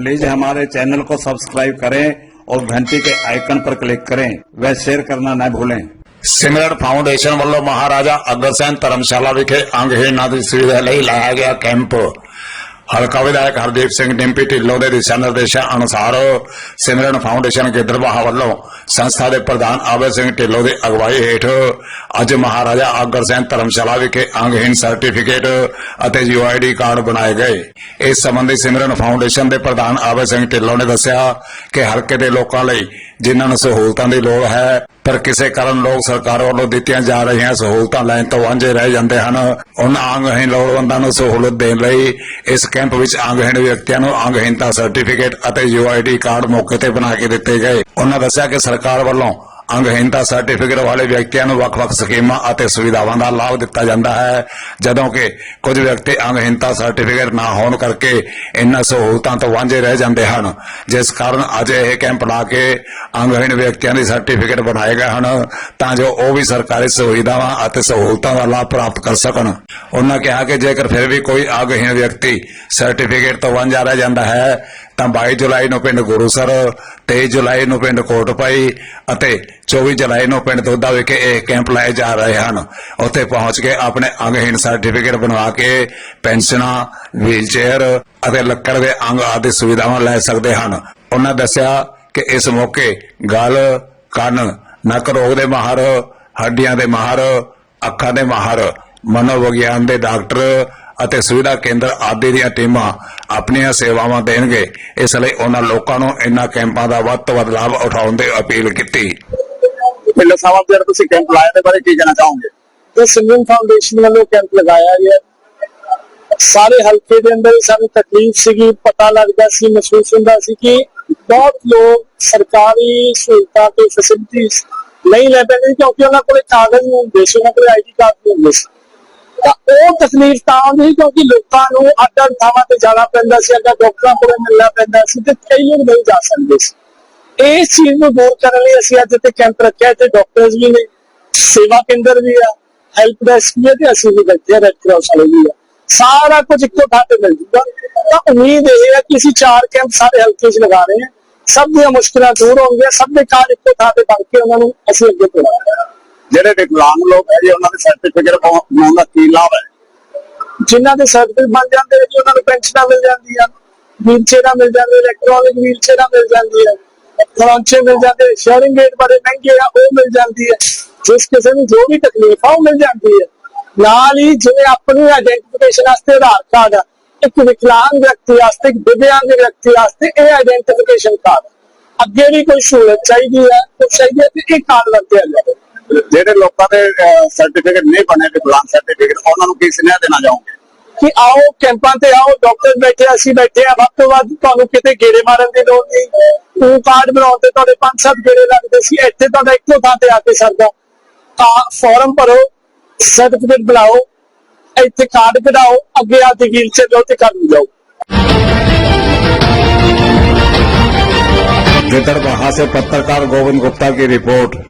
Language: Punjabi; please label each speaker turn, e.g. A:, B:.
A: प्लीज हमारे चैनल को सब्सक्राइब करें और घंटी के आइकन पर क्लिक करें व शेयर करना न भूलें
B: ਸਿਮਰਨ ਫਾਊਂਡੇਸ਼ਨ ਵੱਲੋਂ ਮਹਾਰਾਜਾ ਅਗਰ ਸਿੰਘ ਧਰਮਸ਼ਾਲਾ ਵਿਖੇ ਅੰਗਹੀਣਾਂ ਦੀ ਸੁਵਿਧਾ ਲਈ ਲਾਇਆ ਗਿਆ ਕੈਂਪ ਹਲਕਾ ਵਿਧਾਇਕ ਹਰਦੀਪ ਸਿੰਘ ਡਿੰਪੀ ਢਿੱਲੋਂ ਦੇ ਦਿਸ਼ਾ ਨਿਰਦੇਸ਼ਾਂ ਅਨੁਸਾਰ ਸਿਮਰਨ ਫਾਊਂਡੇਸ਼ਨ ਗਿੱਦੜਬਾਹਾ ਵੱਲੋਂ ਸੰਸਥਾ ਦੇ ਪ੍ਰਧਾਨ ਆਬਰ ਸਿੰਘ ਢਿੱਲੋਂ ਦੀ ਅਗਵਾਈ ਹੇਠ ਅੱਜ ਮਹਾਰਾਜਾ ਅਗਰ ਸਿੰਘ ਧਰਮਸ਼ਾਲਾ ਵਿਖੇ ਅੰਗਹੀਣ ਸਰਟੀਫਿਕੇਟ ਅਤੇ ਯੂਆਈਡੀ ਕਾਰਡ ਬਣਾਏ ਗਏ। ਇਸ ਸੰਬੰਧੀ ਸਿਮਰਨ ਫਾਊਂਡੇਸ਼ਨ ਦੇ ਪ੍ਰਧਾਨ ਆਬਰ ਸਿੰਘ ਢਿੱਲੋਂ ਨੇ ਦੱਸਿਆ ਕਿ ਹਲਕੇ ਦੇ ਲੋਕਾਂ ਲਈ ਜਿਨ੍ਹਾਂ ਨੂੰ ਸਹੂਲਤਾਂ ਦੀ ਲੋੜ ਹੈ ਪਰ ਕਿਸੇ ਕਾਰਨ ਲੋਕ ਸਰਕਾਰ ਵੱਲੋਂ ਦਿੱਤੀਆਂ ਜਾ ਰਹੀਆਂ ਸਹੂਲਤਾਂ ਲੈਣ ਤੋਂ ਵਾਂਝੇ ਰਹਿ ਜਾਂਦੇ ਹਨ। ਉਹਨਾਂ ਅੰਗਹੀਣ ਲੋੜਵੰਦਾਂ ਨੂੰ ਸਹੂਲਤ ਦੇਣ ਲਈ ਇਸ ਕੈਂਪ ਵਿੱਚ ਅੰਗਹੀਣ ਵਿਅਕਤੀਆਂ ਨੂੰ ਅੰਗਹੀਣਤਾ ਸਰਟੀਫਿਕੇਟ ਅਤੇ ਯੂਆਈਡੀ ਕਾਰਡ ਮੌਕੇ ਤੇ ਬਣਾ ਕੇ ਦਿੱਤੇ ਗਏ। ਉਹਨਾਂ ਦੱਸਿਆ ਕਿ ਸਰਕਾਰ ਵੱਲੋਂ ਅੰਗਹੀਣਤਾ ਸਰਟੀਫਿਕੇਟ ਵਾਲੇ ਵਿਅਕਤੀਆਂ ਨੂੰ ਵੱਖ-ਵੱਖ ਸਕੀਮਾਂ ਅਤੇ ਸੁਵਿਧਾਵਾਂ ਦਾ ਲਾਭ ਦਿੱਤਾ ਜਾਂਦਾ ਹੈ। ਜਦੋਂ ਕਿ ਕੁਝ ਵਿਅਕਤੀ ਅੰਗਹੀਣਤਾ ਸਰਟੀਫਿਕੇਟ ਨਾ ਹੋਣ ਕਰਕੇ ਇਨ੍ਹਾਂ ਸਹੂਲਤਾਂ ਤੋਂ ਵਾਂਝੇ ਰਹਿ ਜਾਂਦੇ ਹਨ। ਜਿਸ ਕਾਰਨ ਅੱਜ ਇਹ ਕੈਂਪ ਲਾ ਕੇ ਅੰਗਹੀਣ ਵਿਅਕਤੀਆਂ ਦੇ ਸਰਟੀਫਿਕੇਟ ਬਣਾਏ ਗਏ ਹਨ, ਤਾਂ ਜੋ ਉਹ ਵੀ ਸਰਕਾਰੀ ਸੁਵਿਧਾਵਾਂ ਅਤੇ ਸਹੂਲਤਾਂ ਦਾ ਲਾਭ ਪ੍ਰਾਪਤ ਕਰ ਸਕਣ। ਉਹਨਾਂ ਕਿਹਾ ਕਿ ਜੇਕਰ ਫਿਰ ਵੀ ਕੋਈ ਅੰਗਹੀਣ ਵਿਅਕਤੀ ਸਰਟੀਫਿਕੇਟ ਤੋਂ ਵਾਂਝਾ ਰਹਿ ਜਾਂਦਾ ਹੈ ਤਾਂ 22 ਜੁਲਾਈ ਨੂੰ ਪਿੰਡ ਗੁਰੂਸਰ 23 ਜੁਲਾਈ ਨੂੰ ਪਿੰਡ ਕੋਟਪਾਈ ਅਤੇ 24 ਜੁਲਾਈ ਨੂੰ ਪਿੰਡ ਦੋਦਾ ਵਿਖੇ ਇਹ ਕੈਂਪ ਲਾਏ ਜਾ ਰਹੇ ਹਨ। ਉੱਥੇ ਪਹੁੰਚ ਕੇ ਆਪਣੇ ਅੰਗਹੀਣ ਸਰਟੀਫਿਕੇਟ ਬਣਵਾ ਕੇ ਪੈਨਸ਼ਨਾਂ, ਵੀਲਚੇਅਰ ਅਤੇ ਲੱਕੜ ਦੇ ਅੰਗ ਆਦਿ ਸੁਵਿਧਾਵਾਂ ਲੈ ਸਕਦੇ ਹਨ। ਉਹਨਾਂ ਦੱਸਿਆ ਕਿ ਇਸ ਮੌਕੇ ਗਲ, ਕੰਨ, ਨੱਕ ਰੋਗ ਦੇ ਮਾਹਰ, ਹੱਡੀਆਂ ਦੇ ਮਾਹਰ, ਅੱਖਾਂ ਦੇ ਮਾਹਰ, ਮਨੋਵਿਗਿਆਨ ਦੇ ਡਾਕਟਰ ਅਤੇ ਸੁਵਿਧਾ ਕੇਂਦਰ ਆਦਿ ਦੀਆਂ ਟੀਮਾਂ ਆਪਣੀਆਂ ਸੇਵਾਵਾਂ ਦੇਣਗੇ। ਇਸ ਲਈ ਉਹਨਾਂ ਲੋਕਾਂ ਨੂੰ ਇਨ੍ਹਾਂ ਕੈਂਪਾਂ ਦਾ ਵੱਧ ਤੋਂ ਵੱਧ ਲਾਭ ਉਠਾਉਣ ਦੀ ਅਪੀਲ ਕੀਤੀ।
C: ਪਿੰਡ ਸਾਹਿਬ ਜਿਹੜਾ ਤੁਸੀਂ ਕੈਂਪ ਲਾਇਆ ਦੇ ਬਾਰੇ ਕੀ ਕਹਿਣਾ ਚਾਹੋਗੇ?
D: ਤੇ ਸਿਮਰਨ ਫਾਊਂਡੇਸ਼ਨ ਵੱਲੋਂ ਕੈਂਪ ਲਗਾਇਆ ਗਿਆ। ਸਾਰੇ ਹਲਕੇ ਦੇ ਅੰਦਰ ਸਾਨੂੰ ਤਕਲੀਫ ਸੀਗੀ ਪਤਾ ਲੱਗਦਾ ਸੀ ਮਹਿਸੂਸ ਹੁੰਦਾ ਸੀ ਕਿ ਬਹੁਤ ਲੋਕ ਸਰਕਾਰੀ ਸਹੂਲਤਾਂ ਤੇ ਫੈਸਿਲਿਟੀਆਂ ਨਹੀਂ ਲੈ ਪੈਂਦੇ ਕਿਉਂਕਿ ਉਹਨਾਂ ਕੋਲੇ ਕਾਗਜ਼ ਨਹੀਂ ਹੁੰਦੇ ਸੀ ਉਹਨਾਂ ਕੋਲੇ ਆਈਡੀ ਕਾਰਡ ਨਹੀਂ ਹੁੰਦੇ ਸੀ। ਤਾਂ ਉਹ ਤਕਲੀਫ ਤਾਂ ਆਉਂਦੀ ਕਿਉਂਕਿ ਲੋਕਾਂ ਨੂੰ ਅੱਡ ਥਾਵਾਂ ਤੇ ਜਾਣਾ ਪੈਂਦਾ ਸੀ, ਅੱਡਾ ਡਾਕਟਰਾਂ ਕੋਲੇ ਮਿਲਣਾ ਪੈਂਦਾ ਸੀ ਤੇ ਕਈ ਲੋਕ ਨਹੀਂ ਜਾ ਸਕਦੇ ਸੀ। ਇਸ ਚੀਜ਼ ਨੂੰ ਦੂਰ ਕਰਨ ਲਈ ਅਸੀਂ ਅੱਜ ਇੱਥੇ ਕੈਂਪ ਰੱਖਿਆ ਤੇ ਡਾਕਟਰਸ ਵੀ ਨੇ, ਸੇਵਾ ਕੇਂਦਰ ਵੀ ਆ ਹੈਲਪ ਡੈਸਕ ਵੀ ਤੇ ਅਸੀਂ ਵੀ ਬੈਠੇ ਆ ਰੈਡ ਕਰਾਸ ਵਾਲੇ ਵੀ ਆ। ਸਾਰਾ ਕੁਝ ਇੱਕੋ ਥਾਂ ਤੇ ਮਿਲ ਜੂਗਾ। ਤਾਂ ਉਮੀਦ ਇਹ ਹੈ ਕਿ ਅਸੀਂ ਚਾਰ ਕੈਂਪ ਸਾਰੇ ਹਲਕੇ 'ਚ ਲਗਾ ਰਹੇ ਹਾਂ। ਸਭ ਦੀਆਂ ਮੁਸ਼ਕਲਾਂ ਦੂਰ ਹੋਣਗੀਆਂ, ਸਭ ਦੇ ਕਾਰਡ ਇੱਕੋ ਥਾਂ ਤੇ ਬਣ ਕੇ ਉਹਨਾਂ ਨੂੰ ਅਸੀਂ ਅੱਗੇ ਤੋਰਾਂਗੇ
C: ਜਿਹੜੇ ਵਿਕਲਾਂਗ ਲੋਕ ਹੈ ਜੀ, ਉਹਨਾਂ ਦੇ ਸਰਟੀਫਿਕੇਟ ਬਣਾਉਣ ਦਾ ਕੀ ਲਾਭ ਹੈ?
D: ਜਿਨ੍ਹਾਂ ਦੇ ਸਰਟੀਫਿਕੇਟ ਬਣ ਜਾਂਦੇ ਨੇ ਜੀ, ਉਹਨਾਂ ਨੂੰ ਪੈਨਸ਼ਨਾਂ ਮਿਲ ਜਾਂਦੀਆਂ। ਵੀਲਚੇਅਰਾਂ ਮਿਲ ਜਾਂਦੀਆਂ ਇਲੈਕਟ੍ਰੋਨਿਕ ਵੀਲਚੇਅਰਾਂ ਮਿਲ ਜਾਂਦੀਆਂ ਖਰੌਂਚੇ ਮਿਲ ਜਾਂਦੇ ਸ਼ੇਅਰਿੰਗ ਗੇਟ ਬੜੇ ਮਹਿੰਗੇ ਆ, ਉਹ ਮਿਲ ਜਾਂਦੀ ਹੈ। ਜਿਸ ਕਿਸੇ ਨੂੰ ਜੋ ਵੀ ਤਕਲੀਫ ਆ, ਉਹ ਮਿਲ ਜਾਂਦੀ ਹੈ। ਨਾਲ ਹੀ ਜਿਵੇਂ ਆਪਣੀ ਆਇਡੈਂਟੀਫਿਕੇਸ਼ਨ ਵਾਸਤੇ ਆਧਾਰ ਕਾਰਡ ਆ, ਇੱਕ ਵਿਕਲਾਂਗ ਵਿਅਕਤੀ ਵਾਸਤੇ, ਇੱਕ ਦਿਵਿਆਂਗ ਵਿਅਕਤੀ ਵਾਸਤੇ ਇਹ ਆਇਡੈਂਟੀਫਿਕੇਸ਼ਨ ਕਾਰਡ ਅੱਗੇ ਵੀ ਕੋਈ ਸਹੂਲਤ ਚਾਹੀਦੀ ਹੈ, ਕੁਛ ਚਾਹੀਦੀ ਹੈ ਤੇ ਇਹ ਕਾਰਡ ਵਰਤਿਆ ਜਾਵੇ।
C: ਜਿਹੜੇ ਲੋਕਾਂ ਦੇ ਸਰਟੀਫਿਕੇਟ ਨਹੀਂ ਬਣੇ ਵਿਕਲਾਂਗ ਸਰਟੀਫਿਕੇਟ ਉਹਨਾਂ ਨੂੰ ਕੀ ਸੁਨੇਹਾ ਦੇਣਾ ਚਾਹੋਗੇ
D: ਕਿ ਆਓ ਕੈਂਪਾਂ ਤੇ ਆਓ ਡਾਕਟਰ ਬੈਠੇ ਆ, ਅਸੀਂ ਬੈਠੇ ਆ ਵੱਧ ਤੋਂ ਵੱਧ ਤੁਹਾਨੂੰ ਕਿਤੇ ਗੇੜੇ ਮਾਰਨ ਦੀ ਲੋੜ ਨਹੀਂ ਉਹ ਕਾਰਡ ਬਣਾਉਣ ਤੇ ਤੁਹਾਡੇ ਪੰਜ ਸੱਤ ਗੇੜੇ ਲੱਗਦੇ ਸੀ ਇੱਥੇ ਤੁਹਾਡਾ ਇੱਕੋ ਥਾਂ ਤੇ ਆ ਕੇ ਸਰਦਾ ਤਾਂ ਫਾਰਮ ਭਰੋ ਸਰਟੀਫਿਕੇਟ ਬਣਾਓ ਇੱਥੇ ਕਾਰਡ ਕਢਾਓ ਅੱਗੇ ਆ ਕੇ ਵੀਲ ਚੇਅਰ ਤੇ ਕਰ ਜਾਓ
A: गिदड़बाहा से पत्रकार गोविंद गुप्ता की रिपोर्ट